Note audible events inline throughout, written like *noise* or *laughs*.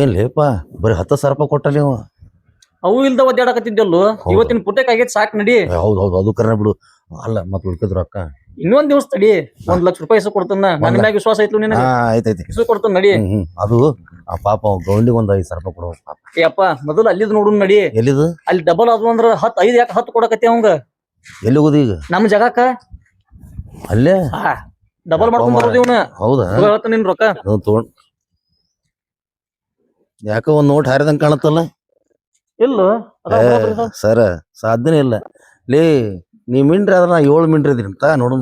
ಇವೇನ್ ಲೇಪ ಬರೀ ಹತ್ತು ಸಾವಿರ ರೂಪಾಯಿ ಕೊಟ್ಟ ನೀವು? ಅವು ಇಲ್ದ ಒದ್ದಾಡಕತ್ತಿದ್ದಲ್ಲು ಹೌದು. ಇವತ್ತಿನ ಪುಟ್ಟಕ್ ಆಗೈತ್ ಸಾಕ್ ನಡಿ. ಹೌದು ಹೌದು ಅದು ಕರೆ ಬಿಡು. ಅಲ್ಲ ಮತ್ತೆ ಉಳ್ಕಿದ್ ರೊಕ್ಕ. ಇನ್ನೊಂದ್ ದಿವಸ ತಡಿ. ಒಂದ್ ಲಕ್ಷ ರೂಪಾಯಿ ಇಸು ಕೊಡ್ತಾನ. ನನ್ನ ಮ್ಯಾಗ ವಿಶ್ವಾಸ ಐತ್ಲು ನಿನಗೆ? ಹಾ ಆಯ್ತೈತಿ ಇಸು ಕೊಡ್ತಾನ ನಡಿ. ಹ್ಮ್ ಹ್ಮ್. ಅದು ಆ ಪಾಪ ಗೌಂಡಿಗೆ ಒಂದ್ ಐದು ಸಾವಿರ ರೂಪಾಯಿ ಕೊಡುವ ಪಾಪ. ಏ ಅಪ್ಪ ಮೊದಲು ಅಲ್ಲಿದ್ ನೋಡು ನಡಿ. ಎಲ್ಲಿದು? ಅಲ್ಲಿ ಡಬಲ್ ಆದ್ವು ಅಂದ್ರ ಹತ್ ಐದ್ ಯಾಕೆ ಹತ್ತು ಕೊಡಕತ್ತಿ ಅವಂಗ? ಎಲ್ಲಿ ಹೋಗುದು ಈಗ? ನಮ್ ಜಗಾಕ ಅಲ್ಲೇ? ಡಬಲ್ ಮಾಡ್ಕೊಂಡ್ ಬರೋದು ಇವನ. ಹೌದಾ? ನಿನ್ ರೊಕ್ಕ. ಅದು ತಗೊಂಡ್ ಯಾಕೋ ಒಂದ್ ನೋಟ್ ಹಾರಿದಂಗ್ ಕಾಣತ್ತಲ್ಲ? ಇಲ್ಲ. ಸರ ಸಾಧ್ಯನೇ ಇಲ್ಲ. ಲೇ ನೀ ಮಿಂಡ್ರಿ ಅದ್ರ ನಾ ಏಳು ಮಿಂಡ್ರಿ ಇದೀನಿ ಅಂತ ನೋಡು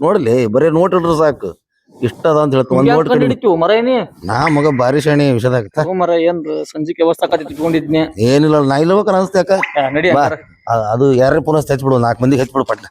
ನೋಡ್ಲಿ ಬರೀ ನೋಟ್ ಇಡ್ರಿ ಸಾಕು. ಇಷ್ಟ ಅದ ಅಂತ ಹೇಳ್ತ ಒಂದ್ ನೋಟ್ ಕಂಡ್ ಕಡಿಮೆ. ಹಿಡಿತೀವ್ ಮರ ಏನಿ ನಾ ಮಗ ಬಾರಿ ಶಾಣಿ ವಿಷಯದಾಗ ತಗೋ ಮರ ಏನ್ ಸಂಜಿಕೆ ವ್ಯವಸ್ಥೆ ಆಕತಿ ಇಟ್ಕೊಂಡಿದ್ನಿ ಏನಿಲ್ಲ ನಾ ಇಲ್ಲ ಅನ್ಸ್ತ ಯಾಕ ಆ, ನಡಿ ಬಾ. ಹಂಗಾರ. ಅ- ಅದು ಯಾರೇ ಪುನಃ ಹಚ್ಬಿಡು ನಾಲ್ಕು ಮಂದಿಗೆ ಹಚ್ಬಿಡು ಪಟ್ಟ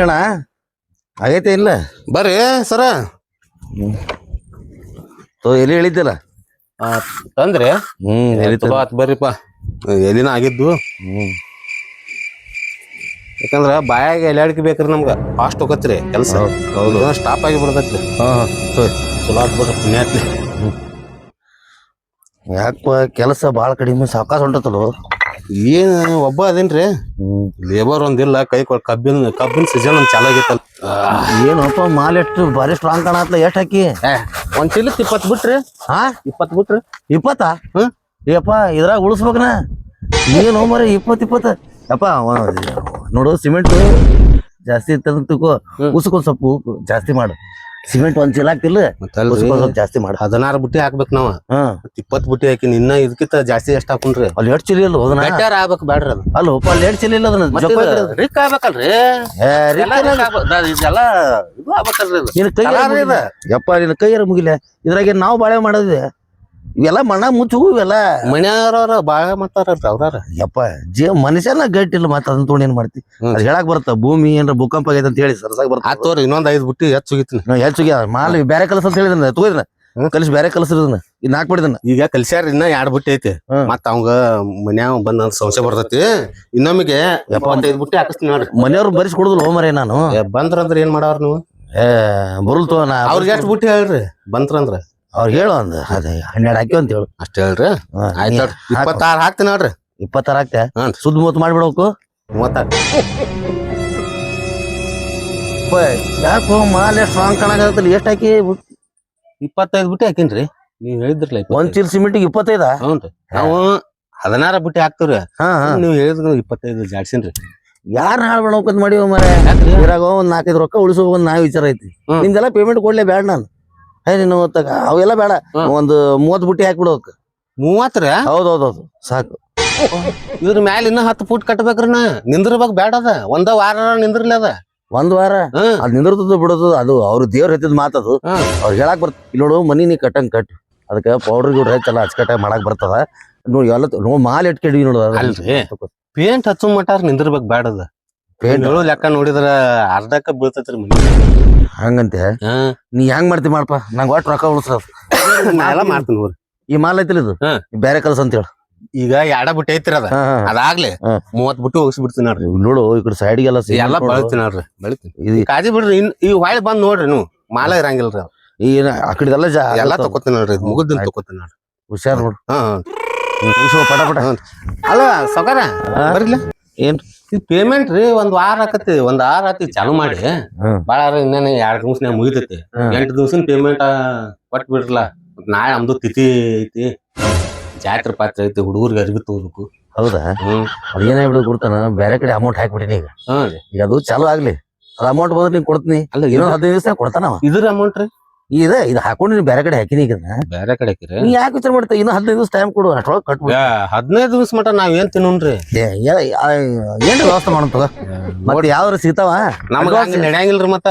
ರಮೇಶಣ್ಣ ಆಗೈತೆ ಇಲ್ಲ? ಬರ್ರಿ ಸರ. ತೋ ಎಲ್ಲಿ ಹೇಳಿದ್ದಿಲ್ಲ? ತಂದ್ರೆ? ಹ್ಮ್ ಎಲ್ಲಿ ಚಲೋ ಆತ್ ಬರ್ರಿಪ್ಪ. ಎಲ್ಲಿನ ಆಗಿದ್ದು? ಹ್ಮ್. ಯಾಕಂದ್ರ ಬಾಯಾಗ ಎಲ್ಯಾಡ್ಕೆ ಬೇಕ್ರಿ ನಮ್ಗೆ. ಫಾಸ್ಟ್ ಹೋಗತ್ರಿ ಕೆಲಸ. ಹೌದು ಸ್ಟಾಪ್ ಆಗಿ ಬಿಡತೈತ್ರಿ ರೀ ಹಾಂ. ಚಲೋ ಆತ್ ಬಿಡ್ರಿ ಹ್ಞೂ ಯಾಕಪ್ಪ ಕೆಲಸ ಭಾಳ ಕಡಿಮೆ ಸಾವಕಾಶ ಹೊಂಟತ್ತಲ್ಲ? ಏನ್ ಒಬ್ಬ ಅದೇನ್ರಿ? ಲೇಬರ್ ಒಂದಿಲ್ಲ ಕೈ ಕೊಡ್ ಕಬ್ಬಿನ ಕಬ್ಬಿನ ಸೀಸನ್ ಒಂದ್ ಚಾಲು ಆಗೈತಲ್. ಏನಪ್ಪ ಮಾಲ್ ಎಷ್ಟು ಭಾರಿ ಸ್ಟ್ರಾಂಗ್ ಕಾಣತ್ಲ ಎಷ್ಟ್ ಹಾಕಿ? ಒಂದ್ ಚೀಲ ಇಪ್ಪತ್ ಬಿಟ್ರಿ. ಹಾ? ಇಪ್ಪತ್ ಬಿಟ್ರಿ. ಇಪ್ಪತ್ತ? ಹ್ಮ್. ಏಪ್ಪ ಇದ್ರಾಗ ಉಳಿಸ್ಬೇಕನ? ಏನು ಮರ ಇಪ್ಪತ್ ಇಪ್ಪತ್ತ. ಯಪ್ಪ ನೋಡು ಸಿಮೆಂಟ್ ಜಾಸ್ತಿ ಹ್ಮ್. ಉಸ್ಕೊಂಡ್ ಸ್ವಲ್ಪ ಜಾಸ್ತಿ ಮಾಡು. ಸಿಮೆಂಟ್ ಒಂದ್ ಚೀಲ ಹಾಕ್ತಿಲ್ಲ ಜಾಸ್ತಿ ಮಾಡಿ ಹದಿನಾರು ಬುಟ್ಟಿ ಹಾಕ್ಬೇಕು ನಾವ್. ಇಪ್ಪತ್ ಬುಟ್ಟಿ ಹಾಕಿ ಇನ್ನ ಇದಕ್ಕಿಂತ ಜಾಸ್ತಿ ಎಷ್ಟು ಹಾಕೊಂಡ್ರಿ ಅಲ್ಲಿ ಎಷ್ಟು ಚೀಲ ಇಲ್ಲ ಆಗ್ಬೇಕ್ ಬ್ಯಾಡ್ರಿ ಅದು. ಅಲ್ಲ ಒಪ್ಪ ಅಲ್ಲಿ ಎರಡು ಚೀಲ ಇಲ್ಲ ಅದನ್ನ. ರಿಕ್ ಆಗ್ಬೇಕಲ್ರಿ. ಇದೆಲ್ಲ ಇದು ಆಗ್ಬೇಕಲ್ರಿ. ಯಪ್ಪ ನಿನ್ನ ಕೈಯಾರ ಮುಗಿಲೆ. ಇದ್ರಾಗ ನಾವು ಬಾಳೆ ಮಾಡೋದಿದೆ ಇವೆಲ್ಲ ಮಣ್ಣ ಮುಚ್ಚು ಇವೆಲ್ಲ ಮನ್ಯಾರವ್ರ ಬಾಳ ಮಾಡ್ತಾರ ಅವ್ರ ಯಪ್ಪ ಜೀವ ಮನುಷ್ಯನ ಗಟ್ಟಿಲ್ಲ ಮತ್ತೆ ಅದನ್ನ ತೊಗೊಂಡು ಏನ್ ಮಾಡ್ತಿ. ಅದ್ ಹೇಳಕ್ ಬರುತ್ತ ಭೂಮಿ ಏನ್ರ ಭೂಕಂಪ ಆಗೈತೆ ಅಂತ ಹೇಳಿ ಸರ್ಸಾಗ ಬರ್ತಾ ತೋರಿ ಇನ್ನೊಂದ್ ಐದ್ ಬುಟ್ಟಿ ಹೆಚ್ಚು ಹೋಗಿತ್ತೀನಿ ಹೆಚ್ಚಿಗೆ ಮಾಲ್ ಬೇರೆ ಕೆಲಸ ಅಂತ ಹೇಳಿದನ ತಗೋದಿನ? ಬ್ಯಾರೆ ಕಲಿಸಿ ಬೇರೆ ಇದ್ ನಾಕ್ ಈಗ ಕಲ್ಸ್ಯಾರ ಇನ್ನ ಎರಡ್ ಬುಟ್ಟಿ ಐತಿ. ಮತ್ತ ಅವಂಗ ಮನ್ಯಾಗ ಬಂದ ಸಂಶಯ ಬರ್ತೈತಿ. ಇನ್ನೊಮ್ಮಿಗೆ ಎಪ್ಪತ್ತೈದು ಬುಟ್ಟಿ ಹಾಕಿಸ್ತೀನಿ ನೋಡ್ರಿ. ಮನೆಯವ್ರು ಬರಿಸಿ ಕೊಡುದಿಲ್ಲ ಹೋಮರೇ ನಾನು. ಬಂದ್ರಂದ್ರ ಏನ್ ಮಾಡವ್ರ ನೀವು? ಏ ನಾ. ಅವ್ರಿಗೆ ಎಷ್ಟು ಬುಟ್ಟಿ ಹೇಳ್ರಿ? ಬಂದ್ರಂದ್ರ. ಅವ್ರು ಹೇಳು ಅಂದ ಅದೇ ಹನ್ನೆರಡು ಹಾಕಿ ಅಂತ ಹೇಳು. ಅಷ್ಟೇ ಹೇಳ್ರಿ? ಆಯ್ತು ಇಪ್ಪತ್ತಾರು ಹಾಕ್ತೀನಿ ನೋಡ್ರಿ. ಇಪ್ಪತ್ತಾರು ಹಾಕ್ತೆ? ಸುದ್ದಿ ಮೂವತ್ತು ಮಾಡ್ಬಿಡ್ಬೇಕು? ಮೂವತ್ತಾರು. ಯಾಕೋ ಮಾಲ್ ಎಷ್ಟು ಸ್ಟ್ರಾಂಗ್ ಕಾಣಕತ್ತಲ್ಲ ಎಷ್ಟು ಹಾಕಿ ಇಪ್ಪತ್ತೈದು ಬುಟ್ಟಿ ಹಾಕಿನ್ರಿ. ನೀವ್ ಹೇಳಿದ್ರಲ್ಲ ಒಂದ್ ಚೀಲ ಸಿಮೆಂಟಿಗೆ ಇಪ್ಪತ್ತೈದ? ನಾವು ಹದಿನಾರ ಬುಟ್ಟಿ ಹಾಕ್ತೀವ್ರಿ. ನೀವ್ ಹೇಳಿದ್ರ ಇಪ್ಪತ್ತೈದು ಜಾಡ್ಸಿನ್ರಿ. ಯಾರು ಹಾಳು ಅಂತ ಮಾಡಿವ ಮರೆ? ಇದ್ರಾಗ ಒಂದ್ ನಾಲ್ಕೈದು ರೊಕ್ಕ ಉಳಿಸೋ ಒಂದ್ ನಾ ವಿಚಾರ ಐತಿ. ನಿಮ್ದೆಲ್ಲ ಪೇಮೆಂಟ್ ಕೊಡ್ಲೇ ಬೇಡ ನಾನು. ಹೇ ನೀನು ತಗ ಅವೆಲ್ಲ ಬೇಡ. ಒಂದು ಮೂವತ್ ಬುಟ್ಟಿ ಹಾಕ್ಬಿಡೋಕ್ ಮೂವತ್ತರ? ಹೌದೌದೌದು ಸಾಕು. ಇದ್ರ ಮ್ಯಾಲ ಇನ್ನ ಹತ್ತು ಫೂಟ್ ಕಟ್ಬೇಕ್ರಿ ನಾ. ನಿಂದ್ರಬೇಕ್ ಬೇಡ ಅದ. ಒಂದ ವಾರ ನಿಂದ್ರಲ್ಲ ಅದ. ಒಂದ್ ವಾರ? ಅದ್ ನಿಂದಿರ್ತದ ಬಿಡೋದು ಅದು ಅವ್ರ ದೇವ್ರ ಹತ್ತಿದ್ ಮಾತದು. ಅದು ಅವ್ರು ಹೇಳಕ್ ಬರ್ತ ಇಲ್ಲಿ ನೋಡು ಮನಿ ನೀ ಕಟ್ಟಂಗ್ ಕಟ್. ಅದಕ್ಕೆ ಪೌಡರ್ ಗಿಡ ಹೆಚ್ಚೆಲ್ಲ ಅಚ್ಚಕಟ್ಟಾಗಿ ಮಾಡಕ್ ಬರ್ತದ. ನೋಡಿ ಎಲ್ಲ ನೋ ಮಾಲ್ ಕೆಡಿ ನೋಡು. ಅಲ್ರಿ. ಪೇಂಟ್ ಹಚ್ಚು ಮಟಾರ್ ನಿಂದಿರ್ಬೇಕ್ ಬೇಡ Paint? ಲೆಕ್ಕ ನೋಡಿದ್ರ ಅರ್ಧಕ್ಕ ಬೀಳ್ತೈತ್ರಿ ಮನಿ. ಹಂಗಂತೆ? ಹ್ಮ್ ನೀ ಹೆಂಗ್ ಮಾಡ್ತಿ ಮಾಡಪ್ಪ ನಂಗೆ ಒಟ್ಟು ರೊಕ್ಕ ಉಳಿಸೋದು ನಾ ಎಲ್ಲ ಮಾಡ್ತೀನಿ ನೋಡ್ರಿ. ಈ ಮಾಲ್ ಐತಿಲ್ಲ ಇದು. ಬೇರೆ ಕಲ್ಸ ಅಂತ ಹೇಳು. ಈಗ ಎಡ ಬಿಟ್ಟು ಐತ್ರಿ ಅದ. ಹಾ, ಹಾ. ಅದಾಗ್ಲಿ ಹ್ಮ್. ಮೂವತ್ ಬಿಟ್ಟು ಹೋಗಿಸಿ ಬಿಡ್ತೀನಿ ನೋಡ್ರಿ. ಇಲ್ಲಿ ನೋಡು ಈ ಕಡೆ ಸೈಡ್ಗೆಲ್ಲ ಎಲ್ಲ ಬೆಳಿತೀನಿ ನೋಡ್ರಿ. ಬೆಳಿತೀನಿ. ಇದು ಕಾಜಿ ಬಿಡ್ರಿ ಇನ್ ಈ ಹೊಳೆ ಬಂದ್ ನೋಡ್ರಿ ನೀವು. ಮಾಲ ಇರಂಗಿಲ್ರಿ ಅವ್. ಈ ಆ ಕಡೆದೆಲ್ಲ ಜಾ ಎಲ್ಲಾ ತಕೋತೀನಿ ನೋಡ್ರಿ ಮುಗಿದ್ ತಕೋತೀನಿ ನೋಡ್ರಿ. ಹುಷಾರ್ ನೋಡು. ಹಾ ಉಳಿಸುವ ಪಟ ಪಟ. ಅಲ್ಲ ಸೌಕರ್ಯ? ಹಾ? ಬರ್ಲಿಲ್ಲ ಏನ್ ಇದು ಪೇಮೆಂಟ್ ರೀ ಒಂದ್ ವಾರ ಆಕತಿ ಒಂದ್ ವಾರ ಆತಿ ಚಾಲು ಮಾಡಿ. ಹ್ಮ್. ಬಾಳ ಇನ್ನೇನು ಎರಡ್ ದಿವ್ಸನ್ಯಾಗ ಮುಗಿತೈತಿ. ಎಂಟ್ ದಿವ್ಸನ್ ಪೇಮೆಂಟ್ ಕೊಟ್ಟು ಬಿಡ್ರಲ್ಲ. ನಾಳೆ ನಮ್ದು ತಿಥಿ ಐತಿ. ಜಾತ್ರೆ ಪಾತ್ರೆ ಐತಿ ಹುಡುಗರಿಗೆ ಅರಿವಿ ತಗೋಬೇಕು. ಹೌದಾ? ಹ್ಮ್. ಬಿಡು ಕೊಡ್ತಾನ ಬೇರೆ ಕಡೆ ಅಮೌಂಟ್ ಹಾಕ್ಬಿಟ್ಟಿನಿ ಈಗ. ಹ್ಮ್ ರೀ. ಈಗ ಅದು ಚಾಲು ಆಗ್ಲಿ. ಅದು ಅಮೌಂಟ್ ಬಂದ್ರೆ ನೀನ್ ಕೊಡ್ತೀನಿ. ಅಲ್ಲ ಇನ್ನೊಂದ್ ಹದಿನೈದು ದಿವಸ ಕೊಡ್ತಾನ ಇದ್ರ ಅಮೌಂಟ್ ರೀ? ಇದ ಇದು ಹಾಕೊಂಡು ನೀನ್ ಬೇರೆ ಕಡೆ ಹಾಕಿನಿ ಈಗ. ಬೇರೆ ಕಡೆ ಹಾಕಿರಿ? ನೀ ಯಾಕೆ ವಿಚಾರ ಮಾಡ್ತಾ? ಇನ್ನು ಹದಿನೈದು ದಿವಸ ಟೈಮ್ ಕೊಡು ಅಷ್ಟೊಳಗೆ ಕಟ್ಬಿಡ ಹದಿನೈದು ದಿವಸ ಮಟ ನಾವ್ ಏನ್ ಏ, ಏನ್ ವ್ಯವಸ್ಥೆ ಮಾಡೋಣ ಮತ್ತೆ ಯಾವ್ದ್ರ ಸಿಗ್ತಾವ? ನಮ್ಗ ನಡೆಯಂಗಿಲ್ರಿ ಮತ್ತ.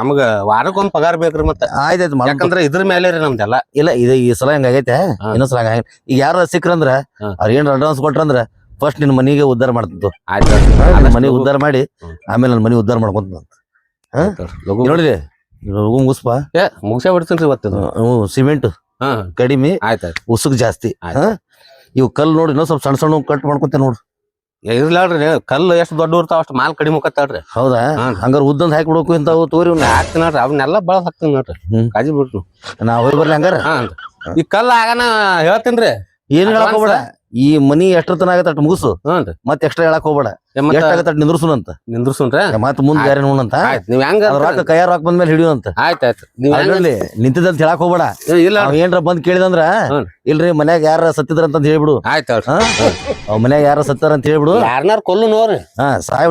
ನಮಗ ವಾರಕ್ಕೊಂದ್ ಪಗಾರ ಬೇಕ್ರಿ ಮತ್ತ. ಆಯ್ತಾಯ್ತು ಯಾಕಂದ್ರೆ ಇದ್ರ ಮೇಲೆ ರೀ ನಮ್ದೆಲ್ಲ. ಇಲ್ಲ ಇದು ಈ ಸಲ ಹಂಗಾಗೈತೆ. ಇನ್ನೊಂದ್ ಸಲ ಹಂಗಾಗ ಈಗ ಯಾರ ಸಿಕ್ರಂದ್ರ. ಅವ್ರ ಏನ್ ಅಡ್ವಾನ್ಸ್ ಕೊಟ್ರಂದ್ರ ಫಸ್ಟ್ ನಿನ್ ಮನಿಗೆ ಉದ್ದಾರ ಮಾಡ್ತಿತ್ತು ಆಯ್ತು ಮನಿ ಉದ್ಧಾರ ಮಾಡಿ ಆಮೇಲೆ ನನ್ನ ಮನಿ ಉದ್ದಾರ ಮಾಡ್ಕೊಂತ ನೋಡ್ರಿ ಮುಗಿಸ್ಪ ಏ ಮುಗಿಸೇ ಬಿಡ್ತೀನಿ ಇವತ್ತು. ಇದು. ಸಿಮೆಂಟ್ ಹಾ. ಕಡಿಮೆ ಆಯ್ತಾಯ್ತು. ಉಸುಕ್ ಜಾಸ್ತಿ. ಆಯ್ತು. ಹಾ ಇವು ಕಲ್ ನೋಡಿ ಇನ್ನೊಂದ್ ಸ್ವಲ್ಪ ಸಣ್ಣ ಸಣ್ಣ ಕಟ್ ಮಾಡ್ಕೊತೇನೆ ನೋಡ್ರಿ ಇರ್ಲಾಡ್ರಿ ಕಲ್ಲು ಎಷ್ಟು ದೊಡ್ಡ ಇರ್ತಾವ ಅಷ್ಟು ಮಾಲ್ ಕಡಿಮೆ ಹೋಗತ್ತಾಳ್ರಿ ಹೌದಾ? ಹಾ. ಹಂಗಾರ ಉದ್ದಂದ್ ಹಾಕಿ ಬಿಡ್ಬೇಕು ಇಂತಾವು ತೋರಿ ಹಾಕ್ತೀನಿ ನೋಡ್ರಿ ಅವನ್ನೆಲ್ಲ ಬಳಸ್ ಹಾಕ್ತೀನಿ ನೋಡ್ರಿ. ಹ್ಮ್. ಕಾಜಿ ಬಿಡ್ರಿ. ನಾ ಹೋಗಿ ಬರ್ಲಿ ಹಂಗಾರ? ಹಾ. ಈ ಕಲ್ಲು ಆಗಾನ ರೀ. ಏನ್ ಹೇಳಕ್? ಹೋಗ್ಬೇಡ? ಈ ಮನಿ ಎಷ್ಟ್ರ ತನ ಆಗತ್ತ ಅಟ್ ಮುಗಿಸು. ಮತ್ತೆ ಎಕ್ಸ್ಟ್ರಾ ಹೇಳಕ್ ಹೋಗ್ಬೇಡ. ಏ ಅಂತ ಅಟ್ ನಿಂದ್ರಸುನಂತ. ನಿಂದ್ರಸುನ್ರ? ಮತ್ ಮುಂದ್ ಬೇರೆ ನೋಡಂತ ನೀವ್ ಹೆಂಗ ರೊಕ್ಕ ಕೈಯಾರ ರೊಕ್ಕ ಬಂದ್ಮೇಲೆ ಹಿಡಿಯುವಂತ ಆಯ್ತಾಯ್ತು ನೀವ್ ಅದ್ರಲ್ಲಿ ನಿಂತಿದ್ದಂತ ಹೇಳಕ್ ಹೋಗ್ಬೇಡ. ಇಲ್ಲ ಏನ್ರ ಬಂದ್ ಕೇಳಿದಂದ್ರ. ಇಲ್ರಿ ಮನ್ಯಾಗ ಯಾರ ಸತ್ತಿದ್ರ ಅಂತ ಹೇಳ್ಬಿಡು. ಆಯ್ತು ಅವ್ ಮನ್ಯಾಗ ಯಾರ ಸತ್ತಾರ ಅಂತ ಹೇಳ್ಬಿಡು. ಯಾರ ಕೊಲ್ಲು ನೋಡ್ರಿ ಹಾ ಸಾಯ್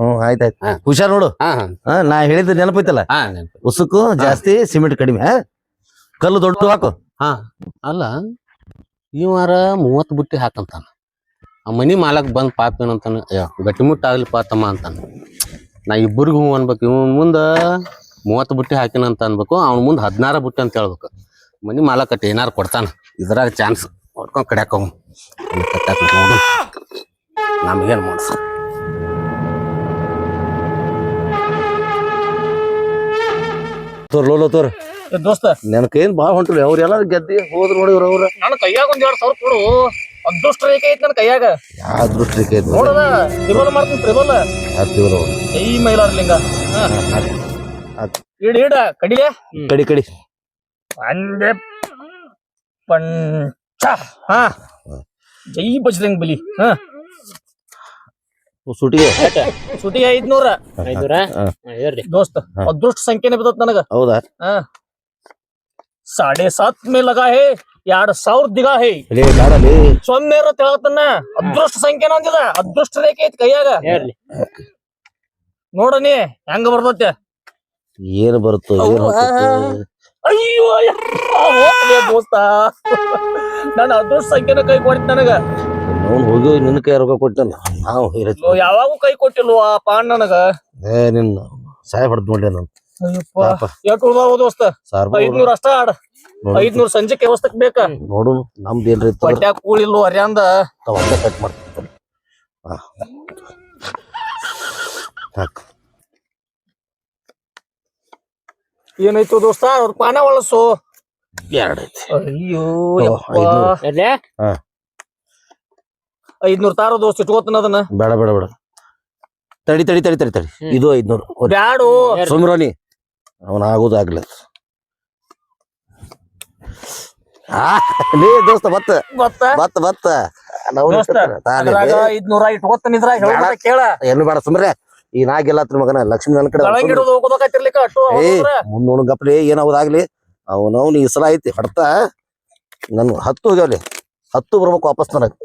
ಹ್ಮ್ ಆಯ್ತಾಯ್ತು. ಹುಷಾರ್ ನೋಡು. ನಾ ಹೇಳಿದ ನೆನಪೈತಲ್ಲ? ಉಸುಕು ಜಾಸ್ತಿ ಸಿಮೆಂಟ್ ಕಡಿಮೆ ಕಲ್ಲು ದೊಡ್ಡ ಹಾಕು. ಹಾ ಅಲ್ಲ. ಈ ವಾರ ಮೂವತ್ತು ಬುಟ್ಟಿ ಹಾಕಂತಾನೆ. ಆ ಮನಿ ಮಾಲಕ್ ಬಂದು ಪಾಪ ಏನಂತಾನ, ಅಯ್ಯೋ ಗಟ್ಟಿಮುಟ್ಟ ಆಗ್ಲಿಪ್ಪ ತಮ್ಮ ಅಂತಾನೆ. ನಾ ಇಬ್ಬರಿಗೂ ಹ್ಞೂ ಅನ್ಬೇಕು, ಇವನ್ ಮುಂದ ಮೂವತ್ತು ಬುಟ್ಟಿ ಹಾಕಿನ ಅಂತ ಅನ್ಬೇಕು, ಅವ್ನ ಮುಂದೆ ಹದಿನಾರ ಬುಟ್ಟಿ ಅಂತ ಹೇಳ್ಬೇಕು. ಮನಿ ಮಾಲಕ್ ಕಟ್ಟಿ ಏನಾರು ಕೊಡ್ತಾನ, ಇದ್ರಾಗ ಚಾನ್ಸ್ ಹೊಡ್ಕೊಂಡು ಕಡ್ಯಾಕ ನಮ್ಗೇನು ಮಾಡ್ಸ. ತೋರ್ ಲೋಲೋ ತೋರ್. ದೋಸ್ತ. ನನ್ ಕೈಯಿಂದ ಬಾಳ ಹೊಂಟ್ರಿ ಅವ್ರ ಎಲ್ಲಾರು ಗೆದ್ದಿ ಹೋದ್ರು ನೋಡಿ ಅವ್ರ ಅವ್ರ. ನನ್ನ ಕೈಯಾಗ ಒಂದ್ ಎರಡ್ ಸಾವಿರ ಕೊಡು. ಅದೃಷ್ಟ ರೇಖೆ ಐತಿ ನನ್ನ ಕೈಯಾಗ. ಯಾವ ರೇಖೆ ಐತಿ ನೋಡದ ತ್ರಿಬಲ್ ಮಾಡ್ತೀನಿ ತ್ರಿಬಲ್. ಹಾಕ್ತಿವ್ರು ಅವ್ರು. ಕೈ ಮೈಲಾರ್ಲಿಂಗ. ಇಡ ಇಡ. ಕಡಿಲೆ ಕಡಿ ಕಡಿ. ಅಂದೆ ಪಂಚ. ಹಾ. ಜೈ ಬಜರಂಗ್ ಬಲಿ. ಹಾ. ಸುಟಿಗೆ? ಸುಟಿ ಐದ್ನೂರ. ಹೇಳ್ರಿ. ದೋಸ್ತ. ಅದೃಷ್ಟ ಸಂಖ್ಯೆನೆ ಬಿದ್ದತ್ ನನಗ. ಹೌದಾ? ಹಾ. ಸಾಡೆ ಸಾತ್ ಮೇ ಲಗಾ ಹೇ ಎರಡ್ ಸಾವಿರ ದಿಗ ಹೇ ಸೊಮ್ಮೆ ಇರತ್ ಅದೃಷ್ಟ ಸಂಖ್ಯೆನ ಅಂದಿದ ಅದೃಷ್ಟ ರೇಖೆ ಐತಿ ಕೈಯಾಗ ನೋಡನಿ ಹೆಂಗ ಬರ್ತೈತೆ ಏನ್ ಬರುತ್ತೋ ಅಯ್ಯೋ ದೋಸ್ತ ನನ್ನ ಅದೃಷ್ಟ ಸಂಖ್ಯೆನ ಕೈ ಕೊಡ್ತಿ ನನಗ ಅವ್ನು ಹೋಗಿ ನಿನ್ನ ಕೈ ರೊಕ್ಕ ಕೊಟ್ಟಲ್ಲ ನಾವು ಯಾವಾಗೂ ಕೈ ಕೊಟ್ಟಿಲ್ವಾ ಪಾಂಡ್ ನನಗ ಏ ನಿನ್ನ ಸಾಯ ಹೊಡೆದ್ ಎಷ್ಟು ಉಳ್ದಾವ ದೋಸ್ತ? ಸಾರ್ ಅಷ್ಟ ಆಡ. ಐದ್ನೂರ್ ಸಂಜೆ ವ್ಯವಸ್ಥಕ್ ಬೇಕ? ನೋಡು ನಮ್ದು ಏನ್ರಿ ಪಟ್ಯಾಗ ಕೂಳಿಲ್ಲು ಅರ್ಯಾಂದ ತಾವ್ ಕಟ್ ಮಾಡ್ತೀನಿ ಏನಾಯ್ತು ದೋಸ್ತ? ಅವ್ರ ಪಾನ ಒಳಸು. ಅಯ್ಯೋ ಅಯ್ಯೋ ಐದ್ನೂರು. ಐದ್ನೂರ್ ತಾರ ದೋಸ್ತ ಇಟ್ಕೋತನ ಅದನ್ನ. ಬೇಡ ಬೇಡ ಬೇಡ. ತಡಿ ತಡಿ ತಡಿ ತಡಿ ತಡಿ. ಇದು ಐದ್ನೂರು. ಬ್ಯಾಡು. ಸುಮ್ರೋನಿ ಅವನ ಆಗೋದು ಆಗ್ಲ ಆ, ಲೇ ದೋಸ್ತ ಬತ್ತ. ಬತ್ತ? ಬತ್ತ ಇಟ್ಕೋತನ ಇದ್ರಾಗ ಕೇಳ. ಏನು ಬೇಡ ಸುಮ್ರೆ ಈ ನಾಗೆಲ್ಲ ಮಗನ ಲಕ್ಷ್ಮಿ ನನ್ನ ಕಡೆ ತಳಂಗ್ ಗಪ್ಲಿ ಏನಾಗೋದಾಗ್ಲಿ ಅವನವ್ನು ಈ ಸಲ ಐತಿ ಹೊಡ್ತ. ನನ್ ಹತ್ತು ಹೋಗ್ಯಾವ್ಲಿ ಹತ್ತು ಬರ್ಬೇಕು ವಾಪಸ್ ನನಗ್.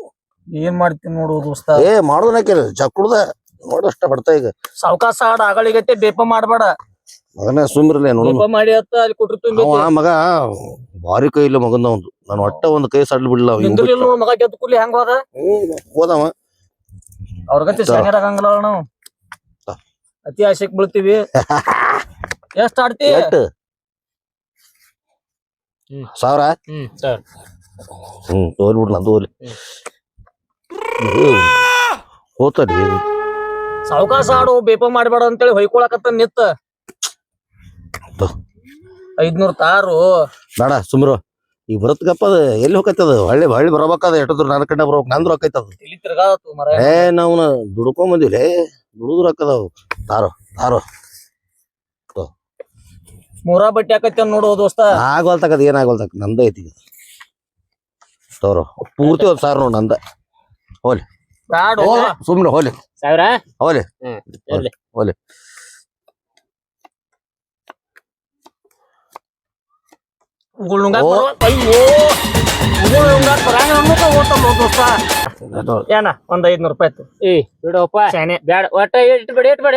ಏನ್ ಮಾಡ್ತೀನಿ ನೋಡು ದೋಸ್ತ? ಏ ಮಾಡೋದನ್ನ ಚಕ್ಕುಡ್ದ ನೋಡಷ್ಟ ಹೊಡ್ತ ಈಗ. ಸಾವಕಾಶ ಆಡ ಆಗಳಿಗತ್ತೆ ಬೇಪ ಮಾಡ್ಬೇಡ. ಮಗನ ಸುಮ್ರಲ್ಲೇ ನೋಡು. ಮಾಡಿ ಅತ್ತ ಅಲ್ಲಿ ಕೊಟ್ರಿ ಅವ ತುಂಬೈತಿ ಮಗ ಭಾರಿ ಕೈ ಇಲ್ಲ ಮಗಂದ ಒಂದು ನಾನು ಒಟ್ಟ ಒಂದ್ ಕೈ ಸಡ್ಲು ಬಿಡ್ಲ ಅವ ಹಿಂಗ್ ಮಗ ಗೆದ್ದು ಕೂಲಿ ಹೆಂಗ್ ಹೋದ? ಹೋದವ. ಅವ್ರಗತಿ ಶಾನ್ಯರಾಗಂಗಿಲ್ಲ ನಾವು. ಅತಿ ಆಸೆಗೆ ಬೀಳ್ತೀವಿ. *laughs* ಎಷ್ಟ್ ಆಡ್ತಿ? ಎಟ್. ಸಾವಿರ? ಹ್ಮ್ ಸರ್. ಹ್ಮ್ ತೋಲ್ ಬಿಡ್ಲ ಹೋಗ್ಲಿ ಹೋತಡಿ ಸಾವಕಾಶ ಆಡು ಬೇಪ ಮಾಡ್ಬೇಡ ಅಂತೇಳಿ ಹೊಯ್ಕೊಳಕತ್ತ ನಿತ್ತ ತೊ. ಐದ್ನೂರ್ ತಾರು. ಬೇಡ ಸುಮ್ರು. ಈಗ ಬರತ್ಗಪ್ಪ ಅದ ಎಲ್ಲಿ ಹೋಗತ್ತದ ಹೊಳ್ಳಿ ಹೊಳ್ಳಿ ಬರಬೇಕಾದ ಎಟ್ಟದ್ರು ನನ್ನ ಕಡೆ ಬರ್ಬೇಕು ನಂದ್ರು ಹೋಗೈತದ ಇಲ್ಲಿ ತಿರ್ಗಾದತ್ತು ಮರ ಏ ನಾವ್ನ ದುಡ್ಕೊಂಡ್ ಬಂದಿವ್ಲೇ ದುಡುದ್ರ ಹಾಕದವು ತಾರೋ ತಾರೋ. ಮೂರ ಬಟ್ಟೆ ಹಾಕತ್ತ ನೋಡು ದೋಸ್ತ. ಆಗೋಲ್ತಕದ ಏನಾಗೋಲ್ತಕ ನಂದ ಐತಿ ಈಗ. ತೋರೋ ಪೂರ್ತಿ ಒಂದ್ ಸಾವಿರ ನೋಡ್ ನಂದ. ಹೋಲಿ. ಸುಮ್ನೆ ಹೋಲಿ. ಸಾವಿರ? ಹೋಲಿ. ಹೋಲಿ ಏನ? ಒಂದ್ ಐದ್ನೂರ್ ರೂಪಾಯಿ ಆಯ್ತು. ಏ ಬಿಡಪ್ಪ. ಶಾನೆ ಬ್ಯಾಡ. ಒಟ್ಟ ಇಟ್ ಬಿಡ ಇಟ್ ಬಿಡ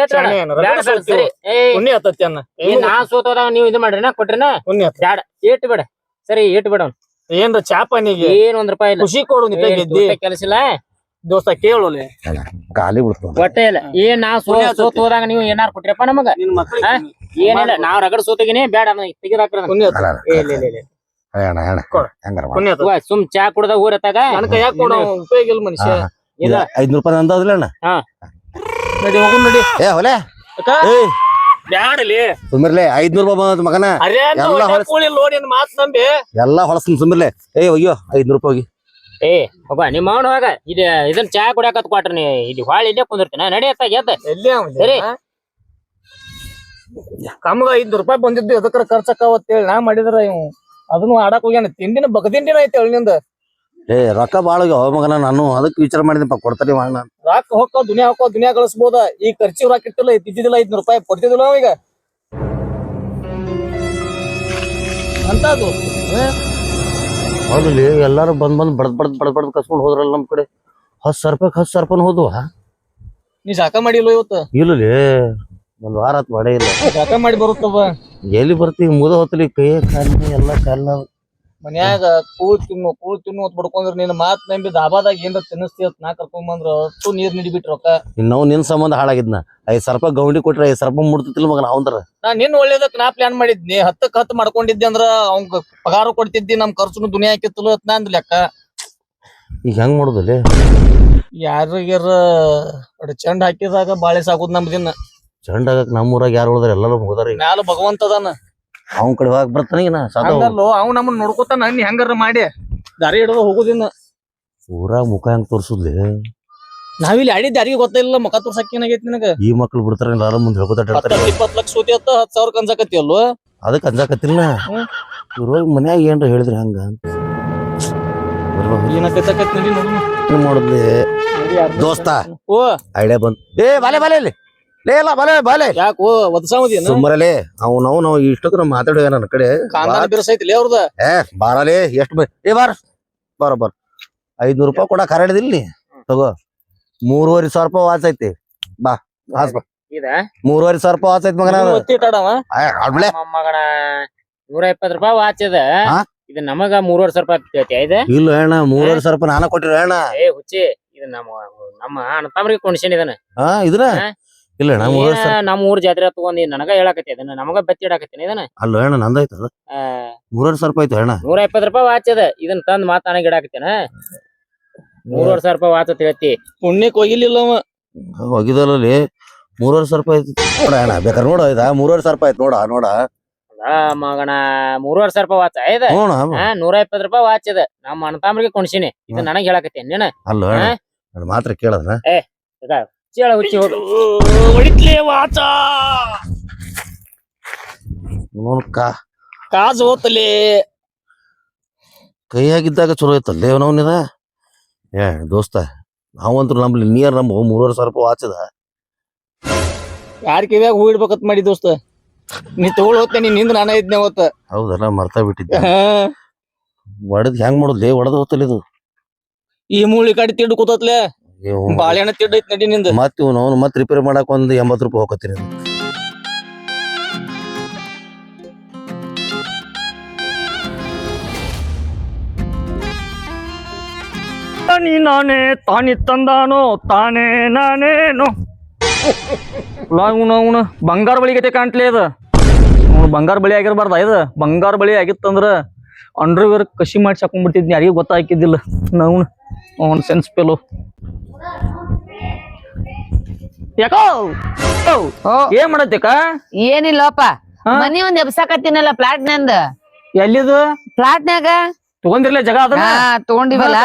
ಬ್ಯಾಡ. ಸರಿ. ಏ. ಪುಣ್ಯ ಹತ್ತತಿ ಅನ್ನ. ಏ, ನಾ ಸೋತೋದಾಗ ನೀವ್ ಇದು ಮಾಡ್ರಿನ? ಕೊಟ್ರಿನ? ಪುಣ್ಯ ಹತ್ತ. ಬ್ಯಾಡ. ಇಟ್ ಬಿಡ. ಸರಿ ಇಟ್ ಬಿಡ. ಏನ್ರ ಚಾಪನಿಗೆ? ಏನ್ ಒಂದ್ ರೂಪಾಯಿ ಇಲ್ಲ. ಖುಷಿ ಕೊಡು ಕೆಲಸ ಇಲ್ಲ ದೋಸ್ತ ಕೇಳೋಲೆ ಗಾಲಿ ಬಿಡ್ತು ಒಟ್ಟ ಇಲ್ಲ. ಏನ್ ನಾ ಸೋ ಪುಣ್ಯ ಹತ್ತತಿ. ಸೋತ್ ಹೋದಾಗ ನೀವು ಏನಾರ ಕೊಟ್ರಪ್ಪ ನಮಗ? ನಿನ್ ಮಕ್ಳಿಗೆ ಹಾ? ಏನಿಲ್ಲ ನಾವ್ ರಗಡ್ ಸೋತಿಗಿನಿ ಬೇಡ ತೆಗಿದಾಕ್ರ ಅಣ್ಣ ಅಣ್ಣ ಕೊಡು. ಹೆಂಗಾರ ಮಾಡು. ಪುಣ್ಯ ಹತ್ತ ಸುಮ್ ಚಾ ಕುಡ್ದ ಊರತ್ತಾಗ ನನ್ ಕೈಯಾಗ ಕೊಡು ಉಪಯೋಗ ಇಲ್ಲ ಮನುಷ್ಯ. ಹಾ, ಹಾ. ಇಲ್ಲ. ಇದು ಐದ್ನೂರ್ ರೂಪಾಯಿ ಅಂದದಿಲ್ಲ ಅಣ್ಣ. ನಡಿ ಹೋಗು ನಡಿ. ಏ ಹೊಲೆ. ಅಕ್ಕ. ಏ ಬ್ಯಾಡಲಿ. ಸುಮ್ಮಿರ್ಲೆ ಐದ್ನೂರ್ ರೂಪಾಯಿ ಮಗನ. ಅರೇ ಎಲ್ಲ ಮಾತ್ ನಂಬಿ. ಎಲ್ಲಾ ಹೊಲಸ್ ಸುಮ್ಮಿರ್ಲೆ ಏ ಅಯ್ಯೋ ಐದ್ನೂರ್ ರೂಪಾಯಿ ಹೋಗಿ. ಏ ಒಬ್ಬ ನಿಮ್ಮ ಅವನು ಹೋಗ. ಇದು ಇದನ್ ಚಾ ಕುಡಿಯಾಕತ್ ಕೊಟ್ರಿ ನೀ. ಇಲ್ಲಿ ಹೊಳ್ಳಿ ಇಲ್ಲೇ ಕುಂದಿರ್ತೀನಿ ನಡೆಯತ್ತ ಗೆದ್ದ ಎಲ್ಲಿ ಅವ ಸರಿ. ಕಮ್ಗ ಐದು ರೂಪಾಯಿ ಬಂದಿದ್ದು ಎದಕ್ರ ಖರ್ಚಕ್ಕಾವತ್ತೇಳಿ ನಾ ಮಾಡಿದ್ರ ಇವ್. ಅದನ್ನು ಆಡಕ್ ಹೋಗ್ಯಾನ. ತಿಂಡಿನ ಬಗದಿಂಡಿನ ಐತಿ ಅವಳಿನಿಂದ ಏ ರೊಕ್ಕ ಬಾಳ ಮಗನ ನಾನು ಅದಕ್ಕೆ ವಿಚಾರ ಮಾಡಿದಪ್ಪ ಕೊಡ್ತಾರೆ ಅಣ್ಣ ರೊಕ್ಕ ಹೋಗೋ ದುನಿಯಾ ಹೋಗೋ ದುನಿಯಾ ಗಳಿಸ್ಬೋದ. ಈ ಖರ್ಚು ರೊಕ್ಕ ಇಟ್ಟಿಲ್ಲ ಇದ್ದಿದ್ದಿಲ್ಲ ಐದ್ನೂರು ರೂಪಾಯಿ ಕೊಡ್ತಿದ್ದಿಲ್ಲ ಈಗ. ಅಂತದು ಹೌದಲ್ಲಿ ಎಲ್ಲಾರು ಬಂದ್ ಬಂದ್ ಬಡದ್ ಬಡದ್ ಬಡದ್ ಬಡದ್ ಕಸ್ಕೊಂಡ್ ಹೋದ್ರಲ್ಲ ನಮ್ ಕಡೆ. ಹತ್ತು ಸಾವಿರ ರೂಪಾಯಿ ಹತ್ತು ಸಾವಿರ ರೂಪಾಯಿ ಹೋದ್ವ? ನೀ ಜಾಕ ಮಾಡಿಲ್ಲ ಇವತ್ತು? ಇಲ್ಲಲಿ ಒಂದ್ ವಾರ ಆತ್ ಮಾಡೇ ಇಲ್ಲ. ಜಾಕ ಮಾಡಿ ಬರುತ್ತವ. ಎಲ್ಲಿ ಬರ್ತೀವಿ ಮುದ ಹೊತ್ತಲಿ ಕೈ ಕಾಲಿನ ಎಲ್ಲ ಕಾಲಿನ ಮನ್ಯಾಗ ಕೂಳ್ ತಿನ್ನು ಕೂಳ್ ತಿನ್ನು ಅಂತ ಬಡ್ಕೊಂಡ್ರ ನಿನ್ನ ಮಾತ್ ನಂಬಿ ದಾಬಾದಾಗ ಏನ್ರ ತಿನ್ನಿಸ್ತಿ ಅಂತ ನಾ ಕರ್ಕೊಂಬಂದ್ರ ಅಷ್ಟು ನೀರ್ ನಿಡಿಬಿಟ್ರ ರೊಕ್ಕ. ನಾವು ನಿನ್ ಸಂಬಂಧ ಹಾಳಾಗಿದ್ನ. ಐದ್ ಸಾವಿರ ರೂಪಾಯಿ ಗೌಂಡಿ ಕೊಟ್ರೆ ಐದ್ ಸಾವಿರ ರೂಪಾಯಿ ಮುಡ್ತಿಲ್ಲ ಮಗ ಅವಂದ್ರ. ನಾ ನಿನ್ ಒಳ್ಳೇದಕ್ ನಾ ಪ್ಲಾನ್ ಮಾಡಿದ್ನಿ. ಹತ್ತಕ್ ಹತ್ತು ಮಾಡ್ಕೊಂಡಿದ್ದೆ ಅಂದ್ರ ಅವಂಗ ಪಗಾರ ಕೊಡ್ತಿದ್ದಿ ನಮ್ ಖರ್ಚುನು ದುನಿಯಾ ಹಾಕಿತ್ತಲ್ಲ ನಾ ಅಂದ್ ಲೆಕ್ಕ ಈಗ ಹೆಂಗ್ ಮಾಡುದಲ್ಲಿ ಯಾರಿಗಾರ ಚಂಡ್ ಹಾಕಿದಾಗ ಬಾಳೆ ಸಾಕುದ್ ಚಂಡ ಚಂಡಾಗಕ್ ನಮ್ಮೂರಾಗ ಯಾರು ಉಳಿದ್ರೆ? ಎಲ್ಲರೂ ಮುಗದಾರ ಈಗ. ಮ್ಯಾಲ ಭಗವಂತದಾನ ಅವ್ನ ಕಡೆ ಹೋಗಕ್ ಬರ್ತಾನ ಈಗ ಹಂಗಲ್ಲೋ ಅವ್ ನಮ್ಮನ್ನ ನೋಡ್ಕೋತಾನ ನೀ ಹೆಂಗಾರ ಮಾಡಿ. ದಾರಿ ಹಿಡಿದು ಹೋಗುದಿನ್ನ. ಊರಾಗ ಮುಖ ಹೆಂಗ್ ತೋರ್ಸುದ್ಲಿ? ನಾವಿಲ್ಲಿ ಆಡಿದ್ದ ಯಾರಿಗೆ ಗೊತ್ತಿಲ್ಲ ಮುಖ ತೋರ್ಸಕ್ ಏನಾಗೈತಿ ನಿನಗ? ಈ ಮಕ್ಳು ಬಿಡ್ತಾರ ಎಲ್ಲಾರ ಮುಂದೆ ಹೇಳ್ಕೊತ ಹೇಳ್ತಾರೆ ಹತ್ತ ಇಪ್ಪತ್ ಲಕ್ಷ ಸೂತಿ ಹತ್ತ ಹತ್ ಸಾವಿರ ಕನ್ಸಕತ್ತಿ ಅಲ್ವ ಅದಕ್ಕೆ ಅಂಜಾಕತ್ತಿಲ್ಲ. ಇವ್ರ ಹೋಗಿ ಮನ್ಯಾಗ ಏನ್ರ ಹೇಳಿದ್ರಿ ಹಂಗ ನೋಡಿದ್ಲಿ ನಡಿ. ನೋಡು ಮಾಡುದ್ಲಿ? ದೋಸ್ತ. ಓ. ಐಡಿಯಾ ಬಂದ್. ಏ ಬಾಲೆ ಬಾಲೆ ಇಲ್ಲಿ. ಲೇ ಇಲ್ಲ ಬಾಲೆ ಬಾಲೆ. ಯಾಕೋ ಒದಸಾವದಿನ ಸುಮ್ಮರಲೇ ಅವ್ ನಾವು ನಾವು ಇಷ್ಟೊತ್ತು ಮಾತಾಡಿದ ನನ್ನ ಕಡೆ. ಕಾಂದಾನ ಬಿರ್ಸೈತಿಲಿ ಅವ್ರದ. ಏ ಬಾರಲೇ ಎಷ್ಟು ಬೈ ಏ ಬಾರ ಬಾರ ಬಾರ. ಐದ್ನೂರ್ ರೂಪಾಯಿ ಕೂಡ ಕರ ಹಿಡಿದಿಲ್ಲ ನೀ? ತಗೋ. ಮೂರುವರೆ ಸಾವಿರ ರೂಪಾಯಿ ವಾಚ್ ಐತಿ. ಬಾ ಹಾಸ್ ಬಾ. ಇದ? ಮೂರುವರೆ ಸಾವಿರ ರೂಪಾಯಿ ವಾಚ್ ಐತಿ ಮಗನ. ಒತ್ತಿಟ್ಟಾಡವ ಮಗನ ನೂರ ಇಪ್ಪತ್ ರೂಪಾಯಿ ವಾಚ್ ಅದ ಇದು ನಮಗ ಮೂರುವರೆ ಸಾವಿರ ರೂಪಾಯಿ ಇದು ಇಲ್ಲ ಅಣ್ಣ ಮೂರುವರೆ ಸಾವಿರ ರೂಪಾಯಿ ನಾನು ಕೊಟ್ಟಿರ ಅಣ್ಣ. ಏ ಹುಚ್ಚಿ ಇದು ನಮ್ಮ ನಮ್ಮ ಅಣ್ಣ ತಮ್ಮರಿಗೆ ಇದನ್ನ. ಹಾ ಇದ್ರ ಹಾ? ಇಲ್ಲ ಏನ ನಮ್ಮ ಊರ್ ಜಾತ್ರೆ ತಗೊಂಡಿ ನನಗ ಹೇಳಕತ್ತಿ ಇದನ್ನ ನಮಗ ಬತ್ತಿ ಇಡಾಕತ್ತೀನಿ ಇದನ್ನ. ಅಲ್ಲ ಅಣ್ಣ ನಂದೈತ ಅದು. ಮೂರುವರೆ ಸಾವಿರ ರೂಪಾಯಿ ಆಯ್ತು ಅಣ್ಣ. ನೂರ ಇಪ್ಪತ್ ರೂಪಾಯಿ ವಾಚದ ಇದನ್ನ ತಂದ್ ಮಾತ ನನಗೆ ಇಡಾಕತ್ತೇನ? ಮೂರುವರೆ ಸಾವಿರ ರೂಪಾಯಿ ವಾಚ ಅಂತ ಹೇಳ್ತಿ. ಪುಣ್ಯಕ್ ಹೋಗಿಲಿಲ್ಲ ಅವ. ಹೋಗಿದಲ್ಲಿ ಮೂರುವರೆ ಸಾವಿರ ರೂಪಾಯಿ ಆಯ್ತು. ನೋಡ ಅಣ್ಣ ಬೇಕಾರೆ ನೋಡ ಆಯ್ತಾ ಮೂರುವರೆ ಸಾವಿರ ರೂಪಾಯಿ ಆಯ್ತು ನೋಡ ನೋಡ. ಆ ಮಗನ ಮೂರುವರೆ ಸಾವಿರ ರೂಪಾಯಿ ವಾಚ ಐದ ನೋಡ ಹಾ ನೂರ ಇಪ್ಪತ್ ರೂಪಾಯಿ ವಾಚ್ ಅದ ನಮ್ಮ ಅಣ್ಣ ತಾಮ್ರಿಗೆ ಕೊಂಡಿಸಿನಿ. ಇದು ನನಗೆ ಹೇಳಕತ್ತೇನ್ ನೀನ. ಅಲ್ಲ ಮಾತ್ರ ಕೇಳದ ಮಾತ್ರ ಕೇಳದನ ಚೇಳ ಹುಚ್ಚಿ ಹೊಡಿತ್ಲೇ ವಾಚ. ಕಾಜ್ ಹೋತಲೇ. ಕೈಯಾಗಿದ್ದಾಗ ಚಲೋ ಐತಲ್ಲೇ ಅವನವನಿದ ಏ ದೋಸ್ತ ನಾವಂತೂ ನಂಬಲಿ ನಿಯರ್ ನಮ್ಮ ಮೂರುವರೆ ಸಾವಿರ ರೂಪಾಯಿ ವಾಚದ. ಯಾರ ಕಿವ್ಯಾಗ ಹೂ ಇಡ್ಬೇಕತ್ ಮಾಡಿ ದೋಸ್ತ? ನೀ ತಗೊಳ್ ಹೋಗ್ತೆ ನೀನ್ನಿಂದ ನಾನ ಇದ್ನೆ ಹೋತ ಹೌದಲ್ಲ ಮರ್ತಾ ಬಿಟ್ಟಿದ್ದೆ. ಒಡದ್ ಹೆಂಗ್ ಮಾಡುದ್ಲಿ ಒಡದ್ ಹೋತಲ್ಲ ಇದು. ಈ ಮೂಳಿ ಕಡೆ ತಿಂಡು ಕೂತತ್ಲೆ. ಬಾಳೆಹಣ್ಣ ತಿಡ್ ಐತ್ ನಡಿ ನಿಂದ. ಮತ್ತೆ ಇವ್ ಅವ್ನು ಮತ್ ರಿಪೇರಿ ಮಾಡಕ್ ಒಂದ್ ಎಂಬತ್ ರೂಪಾಯಿ ಹೋಗತ್ತೀರಿ ತಾನಿ ನಾನೇ ತಾನಿ ತಂದಾನೋ ತಾನೇ ನಾನೇನು. ಇವನು ಅವನು ಬಂಗಾರ ಬಳಿಗತೆ ಕಾಣ್ತಲೇ ಅದ. ಅವ್ನು ಬಂಗಾರ ಬಳಿ ಆಗಿರ್ಬಾರ್ದ ಇದು ಬಂಗಾರ ಬಳಿ ಆಗಿತ್ತಂದ್ರ ಅಂಡರ್ವೇರ್ ಕಸಿ ಮಾಡಿ ಸಾಕೊಂಡ್ಬಿಡ್ತಿದ್ನಿ ಯಾರಿಗೂ ಗೊತ್ತಾಕಿದ್ದಿಲ್ಲ. ನಾವು ಅವನ್ ಸೆನ್ಸ್ ಪೆಲೋ ಯಾಕೋ? ಓ, ಏನ್ ಮಾಡತ್ತೇಕ? ಏನಿಲ್ಲಪ್ಪ. ಹಾ? ಮನಿ ಒಂದ್ ಎಬ್ಸಾಕತ್ತೀನಲ್ಲ ಪ್ಲಾಟ್ ನಂದ. ಎಲ್ಲಿದು? ಪ್ಲಾಟ್ನ್ಯಾಗ? ತಗೊಂಡಿರ್ಲ ಜಗ ಅದನ್ನ? ಹಾ ತಗೊಂಡಿವಲ್ಲ?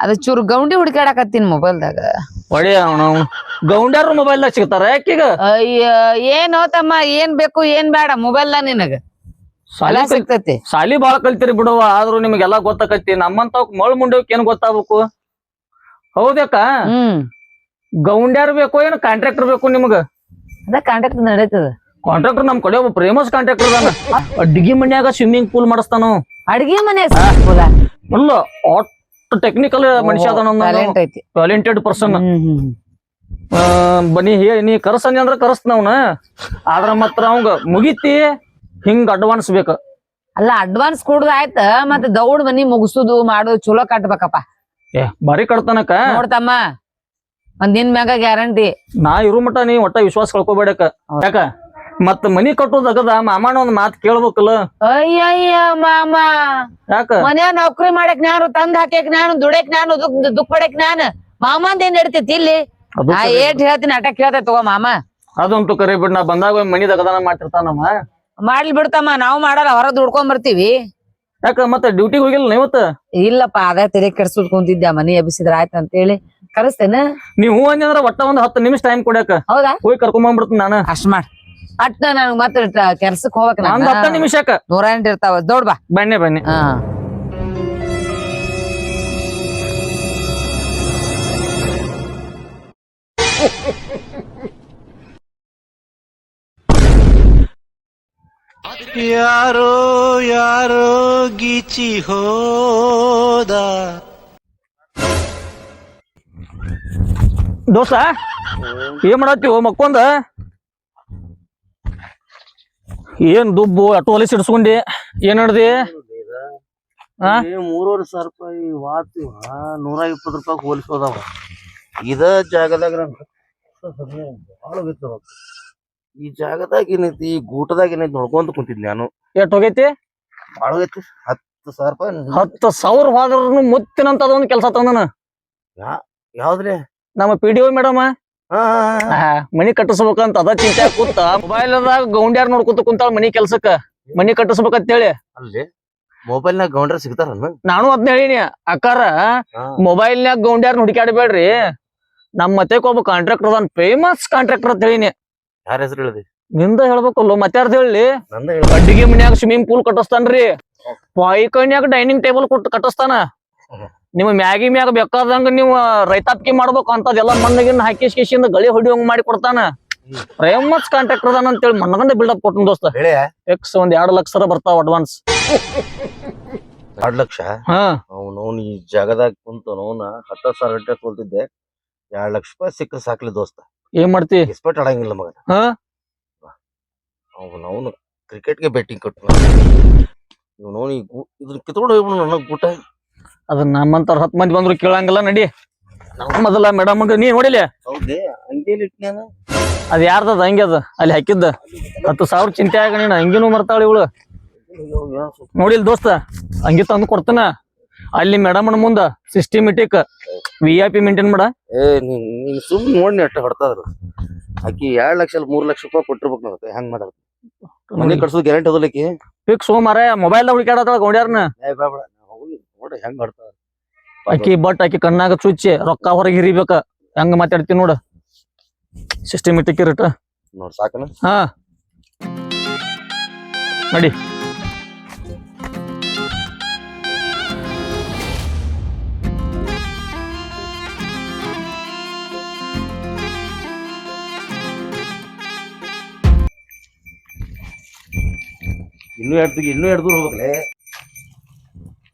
ಅದ ಚೂರು ಗೌಂಡಿ ಹುಡುಕಾಡಕತ್ತೀನಿ ಮೊಬೈಲ್ದಾಗ. ದಾಗ ಅವನು. ಗೌಂಡ್ಯಾರು ಮೊಬೈಲ್ ಸಿಗ್ತಾರ ಯಾಕೀಗ? ಅಯ್ಯ ಏನೋ ತಮ್ಮ ಏನ್ ಬೇಕು ಏನ್ ಬೇಡ ಮೊಬೈಲ್ ನಿನಗ. ಎಲ್ಲ ಸಾಲಿ ಕಲ್- ಸಿಗ್ತತಿ. ಸಾಲಿ ಬಾಳ ಕಲ್ತಿರಿ ಬಿಡುವ ಆದ್ರೂ ನಿಮ್ಗೆಲ್ಲಾ ಗೊತ್ತಾಕೈತಿ ನಮ್ಮಂತ ಮಳ್ ಮುಂಡವಕ್ ಏನ್ ಗೊತ್ತಾಗ್ಬೇಕು? ಹೌದಕ್ಕ ಹ್ಮ್. ಗೌಂಡ್ಯಾರ್ ಬೇಕು ಏನ್ ಕಾಂಟ್ರಾಕ್ಟರ್ ಬೇಕು ನಿಮ್ಗ? ಅದ ಕಾಂಟ್ರಾಕ್ಟರ್ ನಡೀತದ. ಕಾಂಟ್ರಾಕ್ಟರ್ ನಮ್ ಕಡೆ ಒಬ್ಬ ಪ್ರೇಮಸ್ ಕಾಂಟ್ರಾಕ್ಟರ್ ಅದಾನ. ಅಡ್ಗಿ ಮನ್ಯಾಗ ಸ್ವಿಮ್ಮಿಂಗ್ ಪೂಲ್ ಮಾಡಿಸ್ತಾನು ಅಡ್ಗಿ ಮನೆ ಸಿಗ್ಬೋದಾ? ಅಲ್ಲ ಅಷ್ಟು ಟೆಕ್ನಿಕಲ್ ಮನುಷ್ಯ Talent ಐತಿ. Talented person. ಬನ್ನಿ ಹೇ ನೀ ಕರ್ಸನಿ ಅಂದ್ರ ಕರ್ಸ್ತ ಅವ್ನ. ಆದ್ರ ಮಾತ್ರ ಅವಂಗ ಮುಗಿತಿ ಹಿಂಗ ಅಡ್ವಾನ್ಸ್ ಬೇಕ. ಅಲ್ಲ ಅಡ್ವಾನ್ಸ್ ಕೊಡುದು ಆಯ್ತ ಮತ್ತ ದೌಡ್ ಮನಿ ಮುಗಿಸುದು ಮಾಡೋದು ಚಲೋ ಕಟ್ಬೇಕಪ್ಪ. ಏ ಬಾರಿ ಕಡ್ತನಕ ನೋಡ್ತಮ್ಮ ಒಂದ್ ನಿನ್ ಮ್ಯಾಗ ಗ್ಯಾರಂಟಿ. ನಾ ಇರು ಮಟ ನೀ ಒಟ್ಟ ವಿಶ್ವಾಸ ಕಳ್ಕೊಬೇಡಕ ಯಾಕ? ಮತ್ ಮನಿ ಕಟ್ಟೋದ್ ಅಗದ ಮಾಮನ ಒಂದ್ ಮಾತ್ ಕೇಳ್ಬೇಕಲ್ಲ. ಅಯ್ಯಯ್ಯ ಮಾಮ. ಯಾಕ? ಮನೆ ನೌಕರಿ ಮಾಡಕ್ ನಾನು ತಂದ್ ಹಾಕಕ್ ನಾನು ದುಡಕ್ ನಾನು ದುಕ್ ದುಃಖ ಪಡಕ್ ನಾನು. ಮಾಮಂದ ಏನ್ ನಡಿತೈತಿ ಇಲ್ಲಿ? ಅದು ನಾ ಏಟ್ ಹೇಳ್ತೀನಿ ಅಟ ಹೇಳ್ತೈತಿ ತಗೋ ಮಾಮ. ಅದಂತೂ ಕರಿ ಬಿಡ್ ನಾ ಬಂದಾಗ ಮನಿ ದಗದಾನ ಮಾಡ್ತಿರ್ತಾನಮ್ಮ. ಮಾಡ್ಲಿ ಬಿಡ್ತಮ್ಮ ನಾವು ಮಾಡಲ್ಲ ಹೊರ ದುಡ್ಕೊಂಡ್ ಬರ್ತೀವಿ. ಯಾಕ ಮತ್ತೆ ಡ್ಯೂಟಿಗೆ ಹೋಗಿಲ್ಲ ನೀವತ್ತ ಇಲ್ಲಪ್ಪ ಅದೇ ತೆರೆ ಕೆಡ್ಸುದ್ ಕುಂತಿದ್ದೆ ಮನಿ ಎಬ್ಬಿಸಿದ್ರ ಆಯ್ತ ಅಂತ ಹೇಳಿ ಕರೆಸ್ತೇನ? ನೀವ್ ಹೂ ಅಂದ್ರ ಒಟ್ಟ ಒಂದ್ ಹತ್ತು ನಿಮಿಷ ಟೈಮ್ ಕೊಡಕ ಹೌದಾ? ಹೋಗಿ ಕರ್ಕೊಂಡ್ ಬಂದ್ಬಿಡ್ತೀನಿ ನಾನು. ಅಷ್ಟ ಮಾಡ್. ಅಟ್ಟ ನನ್ ಮತ್ತೆ ಕೆಲ್ಸಕ್ ಹೋಗಕ್ ಒಂದ್ ಹತ್ತ ನಿಮಿಷಕ್ಕ ನೂರ ಎಂಟ್ ಇರ್ತಾವ ದೊಡ್ ಬಾ. ಬನ್ನಿ ಬನ್ನಿ. ಹಾ. ಯಾರೋ ಯಾರೋ ಗೀಚಿ ಹೋದ ದೋಸ್ತ ಏನ್ ಮಾಡತ್ತೀವ ಮಕ್ಕೊಂದ ಏನ್ ದುಬ್ಬು ಅಟ್ಟು ಹೊಲಿಸಿ ಇಡ್ಸ್ಕೊಂಡಿ ಏನ್ ನಡ್ದಿ ಆ? ಮೂರುವರೆ ಸಾವಿರ ರೂಪಾಯಿ ವಾತಿವ ನೂರ ಇಪ್ಪತ್ ರೂಪಾಯಿ ಹೋಲಿಸೋದವ ಇದ ಜಾಗದಾಗ ನನ್ ಭಾಳ ರೊಕ್ಕ. ಈ ಜಾಗದಾಗ ಏನೈತಿ ಈ ಗೂಟದಾಗ ಏನೈತಿ ನೋಡ್ಕೊಂತ ಕುಂತಿದ್ ನಾನು. ಎಷ್ಟ್ ಹೋಗೈತಿ? ಬಾಳ ಹೋಗೈತಿ ಹತ್ತು ಸಾವಿರ ರೂಪಾಯಿ ಹತ್ತು ಸಾವಿರ ಹೋದ್ರೂ ಮುತ್ತಿನಂತ ಅದೊಂದು ಕೆಲಸ ತಂದನ. ಯಾವ್ದ್ರಿ? ನಮ್ಮ ಪಿ ಡಿ ಒ ಮೇಡಮ್. ಹಾ ಹಾ, ಹಾ, ಹಾ. ಮನಿ ಕಟ್ಟಿಸ್ಬೇಕಂತ ಅದ ಚಿಂತೆ ಕೂತ ಮೊಬೈಲ್ ದಾಗ ಗೌಂಡ್ಯಾರ್ ನೋಡ್ಕೊತ ಕುಂತಾಳ ಮನಿ ಕೆಲ್ಸಕ್ಕ. ಮನಿ ಕಟ್ಟಿಸ್ಬೇಕಂತ ಹೇಳಿ ಅಲ್ಲಿ ಮೊಬೈಲ್ನಾಗ ಗೌಂಡ್ರ ಸಿಗ್ತಾರ ನಾನು ಅದ್ನ ಹೇಳಿನಿ ಅಕ್ಕಾರ ಮೊಬೈಲ್ ನಾಗ ಗೌಂಡ್ಯಾರ್ ಹುಡುಕಾಡಬೇಡ್ರಿ ನಮ್ಮ ಮತ್ತೆ ಒಬ್ಬ ಕಾಂಟ್ರಾಕ್ಟರ್ ಅದಾನ ಫೇಮಸ್ ಕಾಂಟ್ರಾಕ್ಟರ್ ಅಂತ ಹೇಳಿನಿ. ಯಾರ ಹೆಸರು ಹೇಳಿದ್ರಿ ನಿಂದ ಹೇಳ್ಬೇಕಲ್ಲ ಮತ್ತಾರ್ದ ಹೇಳಿ? ನಂದ ಹೇಳ ಅಡ್ಡಿಗೆ ಮನ್ಯಾಗ ಸ್ವಿಮ್ಮಿಂಗ್ ಪೂಲ್ ಕಟ್ಟಿಸ್ತಾನ್ರಿ. ಪಾಯ್ಕನ್ಯಾಗ ಡೈನಿಂಗ್ ಟೇಬಲ್ ಕೊಟ್ಟು ಕಟ್ಟಿಸ್ತಾನ. ನಿಮ್ಮ ಮ್ಯಾಗಿ ಮ್ಯಾಗ ಬೇಕಾದಂಗ ನೀವು ರೈತಾಪಿಕೆ ಮಾಡ್ಬೇಕು ಅಂತದೆಲ್ಲ ಮಣ್ಣಗಿನ ಹಾಕಿ ಕೇಸಿಂದ ಗಳಿ ಹೊಡಿಯೋಂಗ್ ಮಾಡಿ ಕೊಡ್ತಾನ. ಫೇಮಸ್ ಕಾಂಟ್ರಾಕ್ಟರ್ ಅದಾನ ಅಂತೇಳಿ ಮಣ್ಣಗಂಡ ಬಿಲ್ಡಪ್ ಕೊಟ್ಟನ್ ದೋಸ್ತ. ಹೇಳಿ. ಎಕ್ಸ್ ಒಂದ್ ಎರಡ್ ಲಕ್ಷ ಬರ್ತಾವ ಅಡ್ವಾನ್ಸ್ ಎರಡ್ ಲಕ್ಷ? ಅವನು ಈ ಜಾಗದಾಗ ಕುಂತ ಅವನ ಹತ್ತ ಸಾವಿರ ಗಂಟೆ ಕೊಲ್ತಿದ್ದೆ ಎರಡ್ ಲಕ್ಷ ರೂಪಾಯಿ ಸಿಕ್ಕ ಸಾಕ್ಲಿ ದೋಸ್ತ. ಏನ್ ಮಾಡ್ತಿ? ಎಕ್ಸ್ಪರ್ಟ್ ಆಡಂಗಿಲ್ಲ ಮಗ ಹಾ? ಅವನು ಕ್ರಿಕೆಟ್ಗೆ ಬೆಟ್ಟಿಂಗ್ ಕೊಟ್ಟು ಇವನು ಇದನ್ನ ಕಿತ್ಕೊಂಡು ಹೋಗ್ಬಿಡು ನನಗ್ ಊಟ ಅದನ್ನ ನಮ್ಮಂತವ್ರ ಹತ್ ಮಂದಿ ಬಂದ್ರು ಕೇಳಂಗಿಲ್ಲ ನಡಿ. ಮೊದಲ ಮೇಡಮ್ ನೀ ನೋಡಿಲಿ? ಹೌದೇ ಅದ್ ಯಾರ್ದದ ಹಂಗೆ ಅದ? ಅಲ್ಲಿ ಹಾಕಿದ್ದ. ಹತ್ತು ಸಾವಿರ ಚಿಂತೆ ಆಗ ನೀನು ಹಂಗಿನೂ ಮರ್ತಾಳ ಇವಳು. ನೋಡಿಲ್ ದೋಸ್ತ ಹಂಗೆ ತಂದು ಕೊಡ್ತಾನ. ಅಲ್ಲಿ ಮೇಡಮ್ ಮುಂದ systematic V I P maintain ಮಾಡ. ಏ ನೀನ್ ಸುಮ್ ನೋಡಿ ಅಟ್ಟ ಹೊಡ್ತಾದ್ರು. ಆಕಿ ಎರಡ್ ಲಕ್ಷ ಮೂರ್ ಲಕ್ಷ ರೂಪಾಯಿ ಕೊಟ್ಟಿರ್ಬೇಕು ನನಗೆ ಹೆಂಗ್ ಮಾತಾಡ್ತ ಮನೆ ಕಟ್ಸೋದು ಗ್ಯಾರಂಟಿ ಅದಲಿಕ್ಕೆ ಫಿಕ್ಸ್ ಮಾರ ಮೊಬೈಲ್ ದಾಗ ಗೌಡ್ಯಾರ್ನ. ನೋಡಿ ಹೆಂಗ್ ಹೊಡ್ತಾರ ಆಕಿ ಬಟ್ ಆಕಿ ಕಣ್ಣಾಗ ಚುಚ್ಚಿ ರೊಕ್ಕ ಹೊರಗೆ ಹಿರಿಬೇಕ. ಹೆಂಗ ಮಾತಾಡ್ತಿ ನೋಡ. ಸಿಸ್ಟಮೆಟಿಕ್ ಇರಟ ನೋಡ್ ಸಾಕನ. ಹಾ. ನಡಿ. ಇನ್ನೂ ಎರಡು ಇನ್ನೂ ಎರಡು ದೂರ ಹೋಗ್ಬೇಕಲೇ.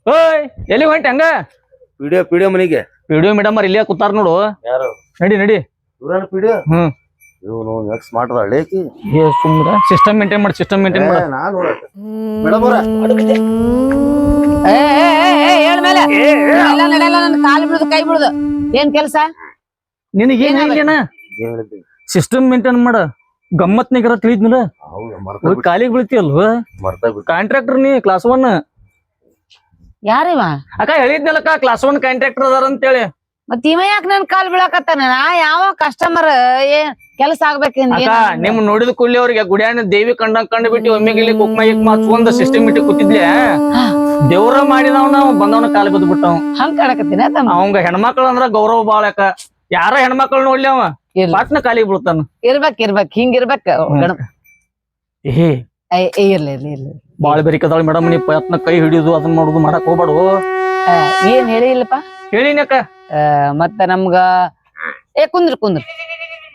ಓಯ್ ಎಲ್ಲಿ ಹೊಂಟ ಹಂಗ? ಪಿಡಿಯೋ ಪಿಡಿಯೋ ಮನೆಗೆ. ಪಿಡಿಯೋ ಮೇಡಮ್ ಇಲ್ಲೇ ಕೂತಾರ ನೋಡು. ಯಾರು? ನಡಿ ನಡಿ. ಇವ್ರಾನ ಪಿಡಿಯೋ? ಹ್ಮ್. ಇವನು ಹಳ್ಳೇಕಿ ಏ ಸಿಸ್ಟಮ್ ಮೇಂಟೈನ್ ಮಾಡಿ ಸಿಸ್ಟಮ್ ಮೇಂಟೈನ್ ಮಾಡ. ನಾ ನೋಡ ಮೇಡಮ್ ಅವ್ರ ಏ, ಏ, ಏ, ಏ, ಹೇಳ್ ಮೇಲೆ. ನಡೆಯಲ್ಲ ನಡೆಯಲ್ಲ ನನ್ ಕಾಲ್ ಬಿಡುದು ಕೈ ಬಿಡುದು. ಏನ್ ಕೆಲ್ಸ? ನಿನಗೆ ಏನ್ ಸಿಸ್ಟಮ್ ಮೇಂಟೈನ್ ಮಾಡ. ಗಮ್ಮತ್ನಿಗರ ನಿಗರ ಹೌದು ಮರ್ತ ಹೋಗಿ ಕಾಲಿಗೆ ಬೀಳ್ತಿಯಲ್ವ? ಕಾಂಟ್ರಾಕ್ಟರ್ ನೀ ಕ್ಲಾಸ್ ಒನ್ ಯಾರಿವ ಅಕ್ಕ ಹೇಳಿದ್ನಲ್ಲಕ್ಕ ಕ್ಲಾಸ್ ಒನ್ ಕಾಂಟ್ರಾಕ್ಟರ್ ಅದಾರ ಅಂತೇಳಿ. ಮತ್ ಇವ ಯಾಕೆ ನನ್ ಕಾಲ್ ಬೀಳಕತ್ತಾನ? ನಾ ಯಾವ ಕಸ್ಟಮರ್ ಏನ್ ಕೆಲಸ ಆಗ್ಬೇಕು ನಿಮ್ ನೋಡಿದ ಕೂಲಿ ಅವ್ರಿಗೆ ಗುಡಿಯಾನ ದೇವಿ ಕಂಡ ಕಂಡು ಬಿಟ್ಟು ಒಮ್ಮೆಗೆ ಇಲ್ಲಿ ಕುಕ್ಮ ಇಟ್ಟು ಹಚ್ಕೊಂಡ್ ಕೂತಿದ್ಲೆ. ದೇವ್ರ ಮಾಡಿದವನ ಬಂದವನ ಕಾಲ್ ಬಿದ್ದು ಬಿಟ್ಟವ್ ಹಂಗ್ ಕಾಣಕತ್ತೀನ ಅವಂಗ ಹೆಣ್ಮಕ್ಳು ಅಂದ್ರ ಗೌರವ ಬಾಳ ಯಾಕ ಯಾರ ಹೆಣ್ಮಕ್ಳು ನೋಡ್ಲಿ ಅವ. ಪಾಟ್ನ ಖಾಲಿ ಬೀಳ್ತಾನ ಇರ್ಬೇಕ್ ಇರ್ಬೇಕ್. ಹಿಂಗ್ ಇರ್ಬೇಕ ಗಣಪ ಏ ಇರ್ಲಿ ಇರ್ಲಿ ಇರ್ಲಿ. ಬಾಳ ಬೇರಿಕದಾಳ ಮೇಡಮ್ ನೀ ಪ್ರಯತ್ನ ಕೈ ಹಿಡಿಯೋದು ಅದನ್ನ ಮಾಡೋದು ಮಾಡಕ್ ಹೋಗ್ಬಾಡು. ಆ, ಏನ್ ಹೇಳಿ ಇಲ್ಲಪ್ಪ? ಹೇಳಿನಕ್ಕ ಆ, ಮತ್ತ ನಮ್ಗ ಏ ಕುಂದ್ರ ಕುಂದ್ರ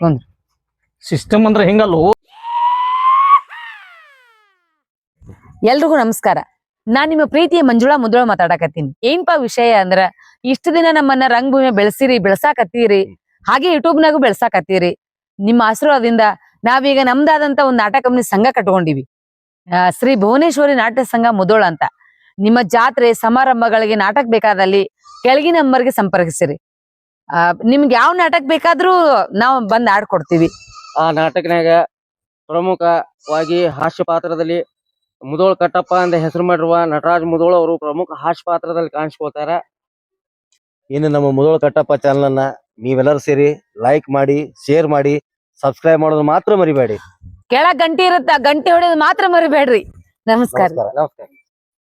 ಕುಂದ್ರ. ಸಿಸ್ಟಮ್ ಅಂದ್ರ ಹಿಂಗಲ್ಲ? ಎಲ್ರಿಗೂ ನಮಸ್ಕಾರ. ನಾನ್ ನಿಮ್ಮ ಪ್ರೀತಿಯ ಮಂಜುಳಾ ಮುದ್ರಾ ಮಾತಾಡಕತ್ತೀನಿ. ಏನ್ಪಾ ವಿಷಯ ಅಂದ್ರ ಇಷ್ಟ ದಿನ ನಮ್ಮನ್ನ ರಂಗಭೂಮಿ ಬೆಳೆಸಿರಿ ಬೆಳ್ಸಾಕತ್ತೀರಿ. ಹಾಗೆ ಯೂಟ್ಯೂಬ್ ನಾಗು ಬೆಳ್ಸಾಕತ್ತೀರಿ. ನಿಮ್ಮ ಆಶೀರ್ವಾದದಿಂದ ನಾವೀಗ ನಮ್ದಾದಂತ ಒಂದು ನಾಟಕ ಕಂಪನಿ ಸಂಘ ಕಟ್ಕೊಂಡಿವಿ. ಶ್ರೀ ಭುವನೇಶ್ವರಿ ನಾಟ್ಯ ಸಂಘ ಮುದೋಳ ಅಂತ. ನಿಮ್ಮ ಜಾತ್ರೆ ಸಮಾರಂಭಗಳಿಗೆ ನಾಟಕ ಬೇಕಾದಲ್ಲಿ ಕೆಳಗಿನ ನಂಬರ್ಗೆ ಸಂಪರ್ಕಿಸಿರಿ ಆ, ನಿಮ್ಗೆ ಯಾವ ನಾಟಕ ಬೇಕಾದ್ರೂ ನಾವು ಬಂದ್ ಆಡ್ಕೊಡ್ತೀವಿ. ಆ ನಾಟಕನಾಗ ಪ್ರಮುಖವಾಗಿ ಹಾಸ್ಯ ಪಾತ್ರದಲ್ಲಿ ಮುದೋಳ್ ಕಟ್ಟಪ್ಪ ಅಂತ ಹೆಸರು ಮಾಡಿರುವ ನಟರಾಜ್ ಮುದೋಳ್ ಅವರು ಪ್ರಮುಖ ಹಾಸ್ಯ ಪಾತ್ರದಲ್ಲಿ ಕಾಣಿಸ್ಕೊಳ್ತಾರೆ. ಇನ್ನು ನಮ್ಮ ಮುದೋಳ್ ಕಟ್ಟಪ್ಪ ಚಾನಲ್ ಅನ್ನ ನೀವೆಲ್ಲರೂ ಸೇರಿ ಲೈಕ್ ಮಾಡಿ ಶೇರ್ ಮಾಡಿ ಸಬ್ಸ್ಕ್ರೈಬ್ ಮಾಡೋದು ಮಾತ್ರ ಮರಿಬೇಡಿ. ಕೆಳಗ್ ಗಂಟೆ ಇರುತ್ತ ಗಂಟೆ ಹೊಡೆಯೋದು ಮಾತ್ರ ಮರಿಬೇಡ್ರಿ. ನಮಸ್ಕಾರ. ನಮಸ್ಕಾರ ನಮಸ್ಕಾರ.